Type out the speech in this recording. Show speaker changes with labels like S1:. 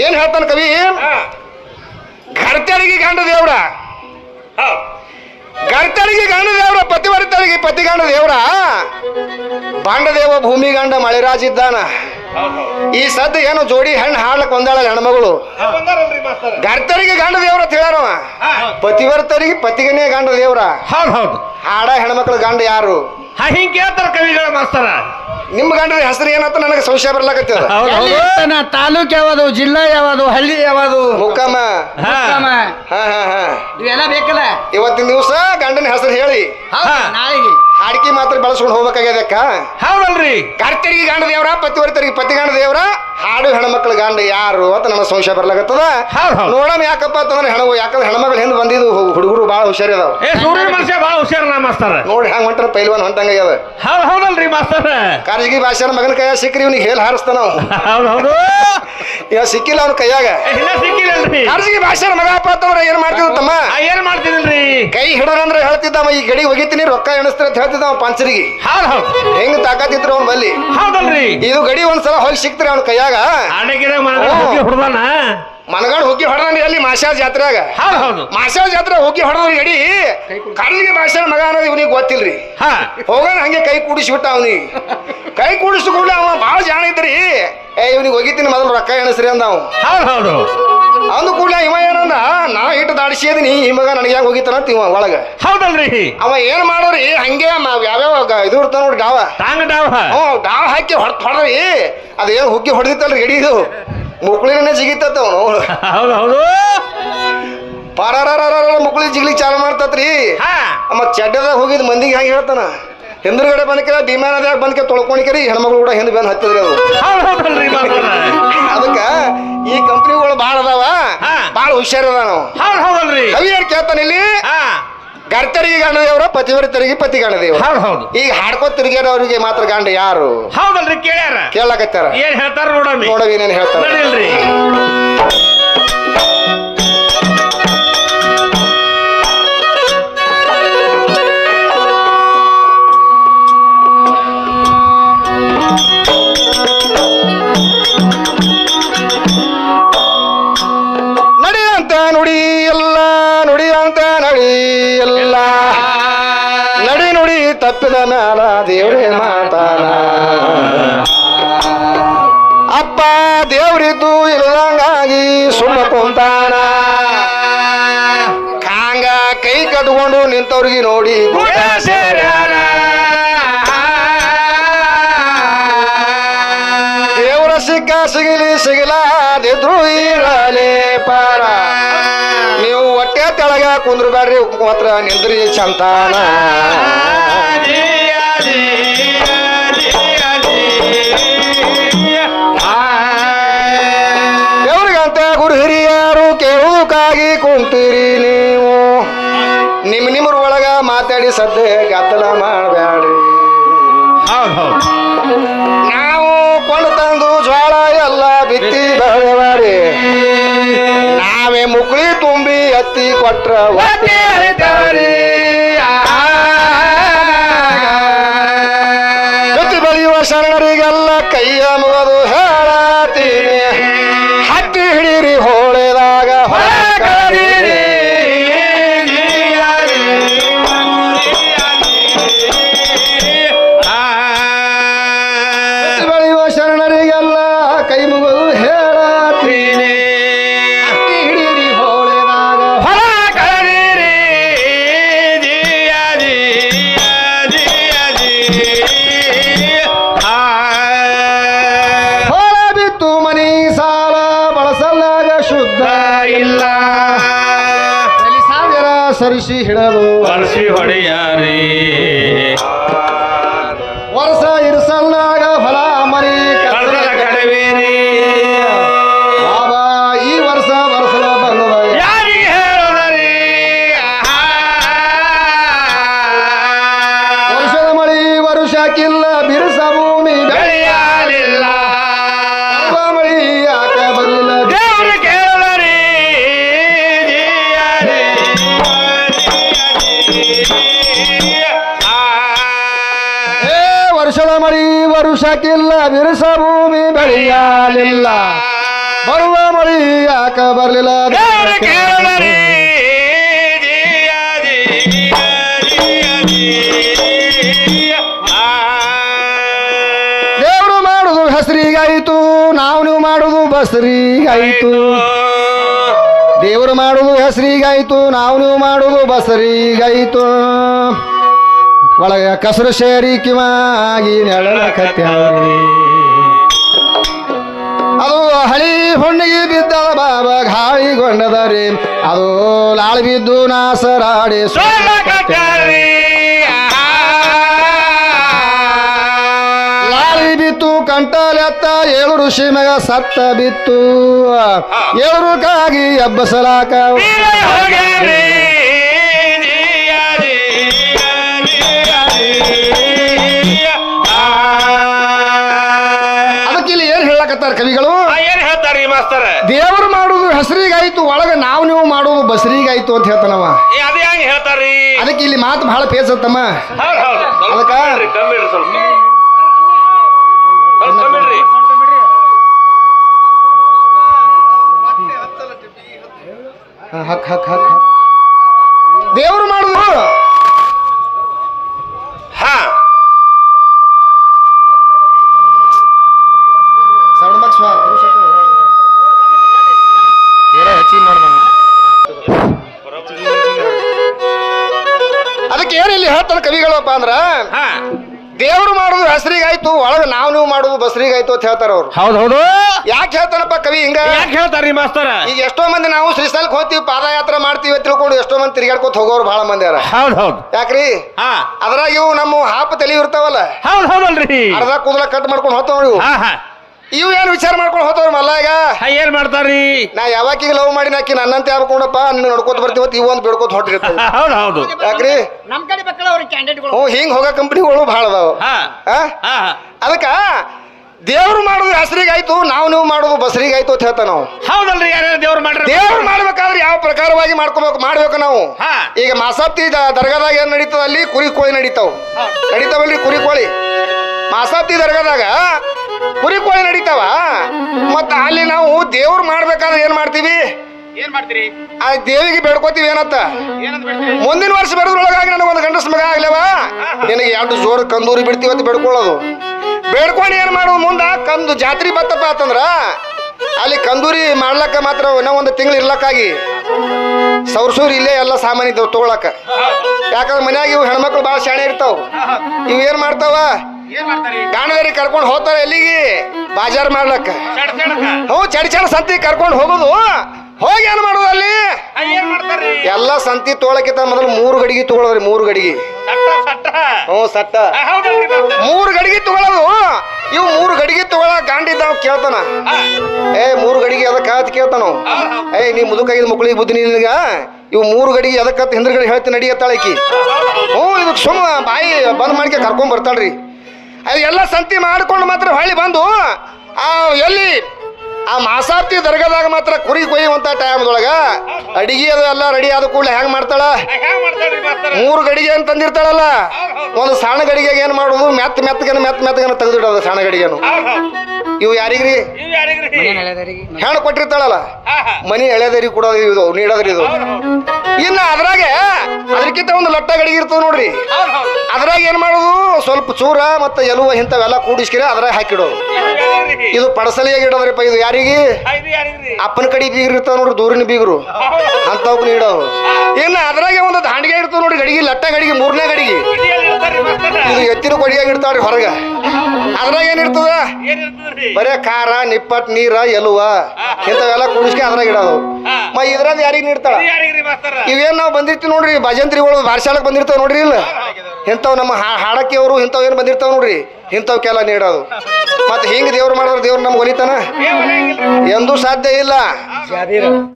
S1: ಏನ್ ಹೇಳ್ತಾನೆ ಕವಿ?
S2: ಹಾ.
S1: ಗರ್ತರಿಗೆ ಗಂಡ ದೇವ್ರ.
S2: ಹೌದ್.
S1: ಗರ್ತರಿಗೆ ಗಂಡ ದೇವ್ರ ಪತಿವರ್ತರಿಗೆ ಪತಿ ಗಂಡ ದೇವ್ರ. ಬಾಂಡ ದೇವ ಭೂಮಿ ಗಂಡ ಮಳೆರಾಜ್ ಇದ್ದಾನ. ಈ ಸದ್ದ ಏನು ಜೋಡಿ ಹೆಣ್ಣು ಹಾಡ್ಲಕ್ ಒಂದಾಳ ಹೆಣ್ಮಗಳು? ಗರ್ತರಿಗೆ ಗಂಡ ದೇವ್ರ ಅಂತ. ಪತಿವರ್ತರಿಗೆ ಪತಿಗನೇ ಗಂಡ ದೇವ್ರ.
S2: ಹೌದ್ ಹೌದು.
S1: ಹಾಡ ಹೆಣ್ಮಕ್ಳು ಗಂಡ ಯಾರು?
S2: ಹಿಂಗ್ ಕೇಳ್ತಾರ ಕವಿಗಳ ಮಾಸ್ತರ.
S1: ನಿಮ್ಮ ಗಂಡ್ರ ಹೆಸರು ಏನಂತ ನನಗೆ ಸಂಶಯ ಬರ್ಲಾಕತ್ತದ?
S3: ತಾಲೂಕ್ ಯಾವುದು ಜಿಲ್ಲಾ ಯಾವುದು ಹಳ್ಳಿ ಯಾವುದು?
S1: ಮುಕ್ಕಮ್ಮ.
S2: ಹಾ.
S1: ಹಾ ಹಾ
S3: ಇವೆಲ್ಲ ಬೇಕಲ್ಲ?
S1: ಇವತ್ತಿನ ದಿವಸ ಗಂಡನ ಹೆಸರು ಹೇಳಿ.
S3: ನಾಳೆಗೆ.
S1: ಹಾಡ್ಕಿ ಮಾತ್ರ ಬೆಳೆಸ್ಕೊಂಡು ಹೋಗ್ಬೇಕಾಗ್ಯದಕ್ಕ
S2: ಹೌದಲ್ರಿ.
S1: ಕರ್ತರಿಗೆ ಗಾಂಡ ದೇವ್ರ ಪತಿವರ್ತರಿಗೆ ಪತಿ ಗಾಂಡ ದೇವ್ರ ಹಾಡು ಹೆಣ್ಮಕ್ಳು ಗಾಂಡ ಯಾರು ಅಂತ ನನ್ನ ಸಂಶಯ
S2: ಬರ್ಲಾಗತ್ತದ.
S1: ನೋಡಮ್ ಯಾಕಪ್ಪ ಅಂತಂದ್ರೆ ಹೆಣ ಯಾಕಂದ್ರೆ ಹೆಣ್ಮಕ್ಳು ಹಿಂದ್ ಬಂದಿದ್ದು ಹುಡುಗರು ಬಹಳ ಹುಷಾರ್
S2: ಸೂರ್ಯನ ಮನುಷ್ಯ ಬಾಳ ಹುಷಾರ ಮಾಸ್ತಾರ.
S1: ನೋಡಿ ಹೆಂಗ್ ಹೊಂಟಾರ ಪೈಲ್ವಾನ್ ಹೊಂಟಂಗಾಗ್ಯದ
S2: ಹೌದ್ ಹೌದಲ್ರಿ ಮಾಸ್ತರ.
S1: ಕಾರ್ಜಿಗಿ ಭಾಷೆನ ಮಗನ ಕೈಯಾಗ ಸಿಕ್ಕ್ರಿ ಇವ್ನಿಗೆ ಹೇಳಿ ಹಾರಿಸ್ತಾನ
S2: ಹೌದ್
S1: ಈಗ ಸಿಕ್ಕಿಲ್ಲ ಅವ್ನ ಕೈಯಾಗ. ಕಾರ್ಜಿಗಿ ಭಾಷೆನ ಮಗ ಅಪ್ಪ ಅಂತಂದ್ರೆ ಏನ್ ಮಾಡ್ತಿದ್ದ ತಮ್ಮ?
S2: ಏನ್ ಮಾಡ್ತಿದಿಲ್ರಿ
S1: ಕೈ ಹಿಡೋದಂದ್ರೆ ಹೇಳ್ತಿದ್ದಮ್ಮ ಈ ಗಡಿ ಒಗಿತೀನಿ ರೊಕ್ಕ ಎಣಿಸ್ತಾರೆ ಅವ ಪಂಚರಿಗೆ.
S2: ಹೌದ್ ಹೌದ್.
S1: ಹೆಂಗ್ ತಾಕತ್ತಿದ್ರು ಅವ್ನ ಬಲ್ಲಿ?
S2: ಹೌದಲ್ರಿ.
S1: ಇದು ಗಡಿ ಒಂದ್ಸಲ ಹೋಗಿ ಸಿಕ್ತ್ರಿ ಅವ್ನ ಕೈಯಾಗ.
S2: ಹುಡ್ದಾನ?
S1: ಮನಗಂಡ್ ಹೋಗಿ ಹೊಡೆದಾನ ಎಲ್ಲಿ ಮಾಶಾಳ ಜಾತ್ರೆಯಾಗ?
S2: ಹೌದ್
S1: ಜಾತ್ರೆ ಹೋಗಿ ಹೊಡೆದ್ರಿ ಗಡಿ. ಕಾರ್ಜಿಗೆ ಭಾಷೆ ಮಗ ಅನ್ನೋದು ಇವನಿಗೆ ಗೊತ್ತಿಲ್ರಿ.
S2: ಹಾ.
S1: ಹೋಗೋಣ ಹಂಗೆ ಕೈ ಕೂಡಿಸ್ಬಿಟ್ಟ ಅವನಿಗೆ. ಕೈ ಕೂಡಿಸ್ಕೊಂಡ್ಲೆ ಅವ ಭಾಳ ಜಾಣ ಇದ್ರಿ. ಏ ಇವನಿಗೆ ಒಗಿತೀನಿ ಮೊದಲು ರೊಕ್ಕ ಎಣಸ್ರಿ ಅಂದ ಅವ್ನು.
S2: ಹೌದ್ ಹೌದು.
S1: ಅಂದು ಕೂಡಲೇ ಇವ ಏನನ್ನ ನಾ ಇಟ್ಟು ದಾಡಿಸಿದೀನಿ ಈ ಮಗ ನನಗೆ ಹೆಂಗ್ ಹೋಗಿತ್ತಾನ ಇವ ಒಳಗ
S2: ಹೌದಲ್ರಿ
S1: ಅವ ಏನ್ ಮಾಡೋರಿ ಹಂಗೆ ಯಾವ್ಯಾವ ಗ- ಇದು ಇರ್ತಾವ ನೋಡಿ ಡಾವ
S2: ತಾಂಗ ಡಾವ
S1: ಹ್ಞೂ ಡಾವ ಹಾಕಿ ಹೊಡ್ ಹೊಡ್ರಿ ಅದೇನು ಹುಗ್ಗಿ ಹೊಡೆದಿತ್ತಲ್ರಿ ಹಿಡಿದು ಇದು ಮುಕ್ಳಿನೇ ಜಿಗಿತತ್ತ ಅವನು
S2: ಹೌದು ಹೌದು
S1: ಪರಾರ ಮುಕ್ಳಿ ಜಿಗ್ಲಿ ಚಾಲು ಮಾಡ್ತತ್ರಿ
S2: ಹಾ
S1: ಅಮ್ಮ ಚೆಡ್ಡದಾಗ ಹೋಗಿದ್ ಮಂದಿಗೆ ಹೆಂಗೆ ಹೇಳ್ತಾನ ಹಿಂದ್ಗಡೆ ಬಂದ್ಕೆ ಭೀಮಾನದಾಗ ಬಂದ್ಕೆ ತೊಳ್ಕೊಣಿಕರಿ ಹೆಣ್ಮಗಳು ಕೂಡ ಹಿಂದೆ ಬಂದು ಹತ್ತಿದ್ರಿ ಅದು. ಅದಕ್ಕ ಈ ಕಂಪ್ನಿಗಳು ಭಾಳ ಅದಾವ. ಭಾಳ ಹುಷಾರದ ನಾವು.
S2: ಹೌದ್ ಹೌದಲ್ರಿ.
S1: ಕವಿ ಏನ್ ಕೇಳ್ತಾನ ಇಲ್ಲಿ? ಗರ್ತರಿಗೆ ಗಾಣದೇವ್ರ ಪತಿವರ ತೆರಿಗೆ ಪತಿ ಗಾಣದೇವ್
S2: ಹೌದ್
S1: ಈಗ ಹಾಡ್ಕೋತ ತಿರುಗ್ಯಾರವ್ರಿಗೆ ಮಾತ್ರ ಗಾಂಡ ಯಾರು?
S2: ಹೌದಲ್ರಿ ಕೇಳ್ಯಾರ.
S1: ಕೇಳಕತ್ತಾರ
S2: ಏನ್ ಹೇಳ್ತಾರ
S1: ನೋಡವಿ ಏನೇನ್ ಹೇಳ್ತಾರ. ಕಟ್ಕೊಂಡು ನಿಂತವ್ರಿಗೆ ನೋಡಿ. ದೇವ್ರ ಸಿಕ್ಕ ಸಿಗಲಿ ಸಿಗಲಾದಿದ್ರು ಇರಲೇ ಪಾರ. ನೀವು ಹೊಟ್ಟೆ ತೆಳಗ ಕುಂದ್ರಬ್ಯಾಡ್ರಿ ಮಾತ್ರ ನಿಂದ್ರಿ ಚಂತಾನ ದೇವ್ರಿಗಂತ ಗುರು ಹಿರಿಯರು ಕೇಳುವುದಕ್ಕಾಗಿ ಕುಂತೀರಿ ಸದ್ದೆ ಗದ್ದಲ ಮಾಡಬೇಡ್ರಿ. ನಾವು ಕೊಂಡು ತಂದು ಜ್ವಾಳ ಎಲ್ಲ ಬಿತ್ತಿ ಬೆಳೆವರಿ ನಾವೇ ಮುಕ್ಳಿ ತುಂಬಿ ಎತ್ತಿ ಕೊಟ್ರ ಸರಿಸಿ ಹಿಡಲು
S2: ವರ್ಷಿ ಹೊಡೆಯಾರಿ.
S1: ಮಳಿ ಬಿರುಸ ಭೂಮಿ
S2: ಬೆಳೆಯಲಿಲ್ಲ
S1: ಬರುವ ಮಳಿ ಯಾಕ ಬರ್ಲಿಲ್ಲ
S2: ದೇವರು ಕೇಳರಿ.
S1: ದೇವ್ರು ಮಾಡುದು ಹೆಸರಿಗಾಯಿತು ನಾವು ನೀವು ಮಾಡುದು ಬಸರಿಗಾಯಿತು. ದೇವರು ಮಾಡುದು ಹೆಸರಿಗಾಯ್ತು ನಾವು ನೀವು ಮಾಡುದು ಬಸರಿಗಾಯ್ತು. ಒಳಗ ಕಸರು ಸೇರಿ ಕಿವಾಗಿ ನೆಳಲ ಕತ್ಯಾವ್ರಿ ಅದು ಹಳಿ ಹೊಣ್ಣಿಗೆ ಬಿದ್ದ ಬಾಬಾ ಗಾಳಿಗೊಂಡದ ರೀ ಅದು ಲಾಳಿ ಬಿದ್ದು ನಾಸರಾಡಿ. ಲಾಳಿ ಬಿತ್ತು ಕಂಟಲೆತ್ತ ಏಳು ಋಷಿ ಮಗ ಸತ್ತ ಬಿತ್ತು. ಏಳು ಕಾಗಿ ಎಬ್ಬಸಲಾಕ ಹೇಳಕತ್ತಾರ ಕವಿಗಳು.
S2: ಆ, ಹೇಳ್ತಾರ ಈ ಮಾಸ್ತರ?
S1: ದೇವರು ಮಾಡುದು ಹೆಸರಿಗಾಯ್ತು ಒಳಗ ನಾವು ನೀವು ಮಾಡುದು ಬಸರಿಗಾಯ್ತು ಅಂತ ಹೇಳ್ತಾನವ.
S2: ಅದ್ ಹೆಂಗ್ ಹೇಳ್ತಾರಿ?
S1: ಅದಕ್ಕೆ ಇಲ್ಲಿ ಮಾತು ಬಹಳ ಪೇಸತ್ತಮ್ಮ. ಅದಕ್ಕ? ಹಕ್ ಹಕ್ ಹಕ್ ಹಕ್. ದೇವರು ಮಾಡುದು ಇಲ್ಲಿ ಕವಿಗಳಪ್ಪ ಅಂದ್ರ
S2: ಹಾ.
S1: ದೇವ್ರು ಮಾಡುದು ಹೆಸರಿಗಾಯ್ತು ಒಳಗ ನಾವ್ ನೀವು ಮಾಡುದು ಬಸರಿಗಾಯ್ತು ಅಂತ ಹೇಳ್ತಾರ ಅವ್ರು.
S3: ಹೌದು ಹೌದು.
S1: ಯಾಕೆ ಹೇಳ್ತಾನಪ್ಪ ಕವಿ ಹಿಂಗ?
S2: ಯಾಕೆ ಹೇಳ್ತಾರ್ರಿ ಮಾಸ್ತರ?
S1: ಈಗ ಎಷ್ಟೋ ಮಂದಿ ನಾವು ಶ್ರೀಶೈಲಕ್ಕೆ ಹೋಗ್ತೀವಿ ಪಾದಯಾತ್ರೆ ಮಾಡ್ತೀವಿ ಅಂತ ತಿಳ್ಕೊಂಡು ಎಷ್ಟೋ ಮಂದಿ ತಿರ್ಗಾಡ್ಕೊತ ಹೋಗೋರು ಬಹಳ ಮಂದಿ ಅರ.
S3: ಹೌದು ಹೌದು.
S1: ಯಾಕ್ರಿ?
S2: ಹಾ.
S1: ಅದ್ರಾಗ ಇವು ನಮ್ಮ ಹಾಪ ತಲೆ ಇರ್ತಾವಲ್ಲ?
S3: ಹೌದ್ ಹೌದಲ್ರಿ.
S1: ಅರ್ಧ ಕೂದಲ ಕಟ್ ಮಾಡ್ಕೊಂಡು ಹೋಗ್ತಾವ ಇವು.
S2: ಹಾ ಹಾ.
S1: ಇವು ಏನ್ ವಿಚಾರ ಮಾಡ್ಕೊಂಡು ಹೋಗ್ತಾವ್ರಿ ಮಲ್ಲ ಈಗ
S2: ಹಾ, ಏನ್ ಮಾಡ್ತಾರಿ
S1: ನಾ ಯಾವಾಗ ಲವ್ ಮಾಡಿ ನಾಕಿ ನನ್ನಂತೆ ಯಾವಕೊಂಡಪ್ಪ? ನಿನ್ನ ನೋಡ್ಕೊತ ಬರ್ತೀವಿ ಇವ್ ಒಂದ್ ಬಿಡ್ಕೊತ ಹೊಟ್ಟಿರ್ತಾವ
S2: ಹೌದು ಹೌದು.
S1: ಯಾಕ್ರಿ?
S3: ನಮ್ ಕಡೆ ಬೇಕಲ್ಲ ಅವ್ರ ಕ್ಯಾಂಡಿಡೇಟ್ಗಳು
S1: ಹ್ಞೂ ಹಿಂಗ್ ಹೋಗೋ ಕಂಪ್ನಿಗಳು ಭಾಳ ಅದಾವ.
S2: ಹಾ.
S1: ಅದಕ್ಕ ದೇವ್ರು ಮಾಡೋದು ಹೆಸರಿಗಾಯ್ತು ನಾವು ನೀವು ಮಾಡೋದು ಬಸರಿಗಾಯ್ತು ಅಂತ ಹೇಳ್ತಾ ನಾವು.
S2: ಹೌದಲ್ರಿ ಯಾರ್ಯಾರು ದೇವ್ರು ಮಾಡ್ರಿ?
S1: ದೇವ್ರು ಮಾಡ್ಬೇಕಾದ್ರೆ ಯಾವ ಪ್ರಕಾರವಾಗಿ ಮಾಡ್ಕೋಬೇಕು ಮಾಡ್ಬೇಕು ನಾವು?
S2: ಹಾ.
S1: ಈಗ ಮಾಸಾಪ್ತಿ ದ- ದರ್ಗಾದಾಗ ಏನ್ ನಡೀತದ ಅಲ್ಲಿ? ಕುರಿ ಕೋಳಿ ನಡೀತಾವ್. ನಡೀತಾವಲ್ರಿ ಕುರಿ ಕೋಳಿ? ಮಾಸಾಪ್ತಿ ದರ್ಗಾದಾಗ ಮತ್ತ ಅಲ್ಲಿ ನಾವು ದೇವ್ರು ಮಾಡ್ಬೇಕಾದ್ರೆ ಏನ್ ಮಾಡ್ತೀವಿ?
S2: ಏನ್ ಮಾಡ್ತೀರಿ?
S1: ಆ ದೇವಿಗೆ ಬೇಡ್ಕೋತೀವಿ ಏನತ್ತ? ಮುಂದಿನ ವರ್ಷ ಬೆಳೆದ್ರೊಳಗಾಗಿ ನನಗೆ ಒಂದು ಗಂಡಸ ಮಗ ಆಗ್ಲವ? ನಿನಗೆ ಎರಡು ಜೋರು ಕಂದೂರಿ ಬಿಡ್ತೀವಿ ಅಂತ ಬೇಡ್ಕೊಳ್ಳೋದು. ಬೇಡ್ಕೊಂಡು ಏನು ಮಾಡೋದು ಮುಂದ ಕಂದು ಜಾತ್ರೆ ಬತ್ತಪ್ಪ ಅಂತಂದ್ರ ಅಲ್ಲಿ ಕಂದೂರಿ ಮಾಡ್ಲಕ್ಕ ಮಾತ್ರ ಇನ್ನೂ ಒಂದು ತಿಂಗಳು ಇರ್ಲಕ್ಕಾಗಿ. ಸೌರ್ಸೂರ್ ಇಲ್ಲೇ ಎಲ್ಲ ಸಾಮಾನು ಇದ್ದಾವ ತಗೊಳಕ. ಯಾಕಂದ್ರೆ ಮನ್ಯಾಗ ಇವು ಹೆಣ್ಮಕ್ಳು ಭಾಳ ಶಾಣೆ ಇರ್ತಾವ. ಇವು ಏನ್ ಮಾಡ್ತಾವ? ಗಾಣದರಿ ಕರ್ಕೊಂಡು ಹೋಗ್ತಾರ ಎಲ್ಲಿಗೆ? ಬಾಜಾರ್ ಮಾಡ್ಲಕ್ಕ. ಹ್ಞೂ, ಚಡಿ ಚಡ ಸಂತಿ ಕರ್ಕೊಂಡು ಹೋಗೋದು. ಹೋಗಿ ಏನ್ ಮಾಡೋದು ಅಲ್ಲಿ? ಎಲ್ಲ ಸಂತಿ ತೋಳಕ್ಕಿಂತ ಮೊದಲು ಮೂರು ಗಡಿಗೆ ತಗೊಳೋದ್ರಿ ಮೂರು ಗಡಿಗೆ. ಹ್ಞೂ, ಸಟ್ಟ. ಮೂರು ಗಡಿಗೆ ತಗೊಳ್ಳೋದು ಇವು ಮೂರು ಗಡಿಗೆ ತಗೊಳ ಗಾಂಡಿದ್ದ ಕೇಳ್ತಾನ. ಏ, ಮೂರು ಗಡಿಗೆ ಅದಕ್ಕೆ ಅಂತ ಕೇಳ್ತಾನ. ಏ, ನೀ ಮುದುಕಾಗಿದ ಮಕ್ಕಳಿಗೆ ಬುದ್ಧಿ ನಿನಗ? ಇವು ಮೂರು ಗಡಿಗೆ ಅದಕ್ಕೆ ಹಿಂದ್ರಗಡೆ ಹೇಳ್ತೀನಿ ನಡಿಯತ್ತಾಳಕಿ ಹ್ಞೂ ಇದಕ್ಕೆ ಸುಮ್ಮ ಬಾಯಿ ಬಂದ್ ಮಾಡ್ಕೆ ಕರ್ಕೊಂಡ್ ಬರ್ತಾಳ್ರಿ. ಎಲ್ಲ ಸಂತಿ ಮಾಡ್ಕೊಂಡು ಮಾತ್ರ ಹೊಳ್ಳಿ ಬಂದು ಆ ಎಲ್ಲಿ? ಆ ಮಾಸಾಪ್ತಿ ದರ್ಗಾದಾಗ ಮಾತ್ರ ಕುರಿ ಕೊಯ್ಯುವಂತ ಟೈಮ್ದೊಳಗ ಅಡಿಗೆ ಅದು ಎಲ್ಲ ರೆಡಿ ಆದ ಕೂಡಲೇ ಹೆಂಗ್ ಮಾಡ್ತಾಳ? ಮೂರು ಗಡಿಗೆ ಅಂತ ತಂದಿರ್ತಾಳಲ್ಲ ಒಂದು ಸಣ್ಣ ಗಡಿಗೆ ಏನ್ ಮಾಡುದು? ಮೆತ್ತ ಮೆತ್ತಗನ ಮೆತ್ತ ಮೆತ್ತಗನ ತೆಗೆದಿಡೋದು ಸಣ್ಣ ಗಡಿಗೆನು. ಇವು ಯಾರಿಗ್ರಿ?
S2: ಹೆಣ್
S1: ಹೆಣ್ಣು ಕೊಟ್ಟಿರ್ತಾಳಲ್ಲ ಮನಿ ಎಳೆದರಿ ಕೂಡ ಇದು ನೀಡೋದ್ರಿ ಇದು. ಇನ್ನ ಅದ್ರಾಗೆ ಅದಕ್ಕಿಂತ ಒಂದು ಲಟ್ಟ ಗಡಿಗೆ ಇರ್ತದೆ ನೋಡ್ರಿ. ಅದ್ರಾಗ ಏನ್ ಮಾಡೋದು? ಸ್ವಲ್ಪ ಚೂರ ಮತ್ತೆ ಎಲುವ ಇಂಥವೆಲ್ಲ ಕೂಡಿಸ್ಕಿರ ಅದ್ರಾಗ ಹಾಕಿಡೋದು. ಇದು ಪಡಸಲಿಯಾಗಿ ಇಡೋದ್ರಿಪ್ಪ ಇದು ಯಾರಿಗೆ? ಅಪ್ಪನ ಕಡೆ ಬೀಗ್ರು ಇರ್ತಾವ ನೋಡ್ರಿ ದೂರಿನ ಬೀಗರು. ಅಂತ ಇಡೋದು ಇನ್ನು ಅದ್ರಾಗೆ ಒಂದು ದಾಂಡಿಗೆ ಇರ್ತದೆ ನೋಡ್ರಿ ಗಡಿಗೆ ಲಟ್ಟ ಗಡಿಗೆ ಮೂರನೇ ಗಡಿಗೆ.
S2: ಇದು
S1: ಎತ್ತಿನ ಕೊಡಿಯಾಗಿ ಇಡ್ತಾವ್ರಿ ಹೊರಗ. ಅದ್ರಾಗ ಏನಿರ್ತದ ಬರೇ ಖಾರ ನಿಪ್ಪಟ್ ನೀರ ಎಲುವ ಇಂಥವೆಲ್ಲ ಕೂಡಿಸ್ಕೆ ಅದ್ರಾಗ ಇಡೋದು. ಮ ಇದ್ರಾಗ ಯಾರಿಗೆ ನೀಡ್ತಾಳ? ಇವೇನ್ ನಾವು ಬಂದಿರ್ತೀವಿ ನೋಡ್ರಿ, ಭಜಂತ್ರಿಗಳು ಭಾಷಾಲಕ್ ಬಂದಿರ್ತಾವ ನೋಡ್ರಿ ಇಲ್ಲ. ಇಂಥವ್ ನಮ್ಮ ಹಾಡಕ್ಕೆ ಅವರು ಇಂಥವ್ ಏನು ಬಂದಿರ್ತಾವ ನೋಡ್ರಿ ಇಂಥವ್ಕೆಲ್ಲ ನೀಡೋದು. ಮತ್ತೆ ಹಿಂಗ್ ದೇವ್ರು ಮಾಡೋರು ದೇವ್ರು ನಮ್ಗೆ ಒಲಿತಾನ? ಎಂದೂ ಸಾಧ್ಯ ಇಲ್ಲ.